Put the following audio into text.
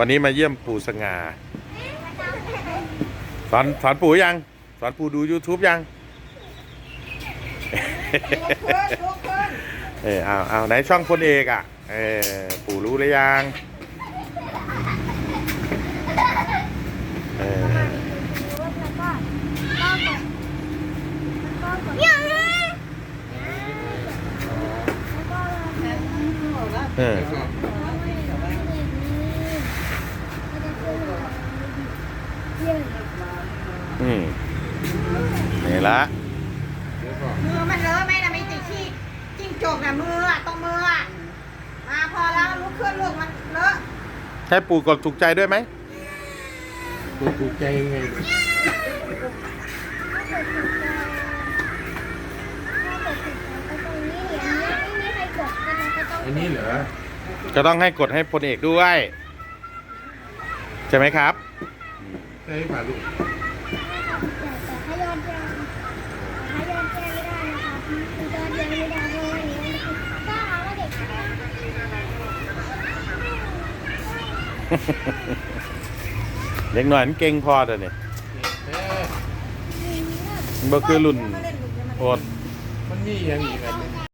วันนี้มาเยี่ยมปู่สง่าสอนสอนปู่ยัง สอนปู่ดู YouTube ยังเออเอาเอาไหนช่องพลเอกอะเออปู่รู้หรือยังเออแล้วก็ก็กดแล้วก็กดยังแล้วก็เออ อืมนี่ละมือมันเลอะไหมนะไม่ติดขี้จิ้งจกนะมืออะตรงมืออะมาพอแล้วลุกขึ้นลูกมันเลอะให้ปู่กดถูกใจด้วยไหมกูถูกใจยังไงอันนี้เหรอ ก็ต้องให้กดให้พลเอกด้วย ใช่ไหมครับ ใช่ป่ะลูกถ้ายอดแจ้งถ้ายอดแจ้งไม่ได้นะคะยอดแจ้งไม่ได้เพราะว่านี้ก็เอาว่าเด็กเด็กหน่อยมันเก่งพอเดี๋ยวนี้เอ๊ะมันบ่คือรุ่นมาเล่นลูกเดี๋ยวมันโอดมันมีอย่างอีกอันหนึง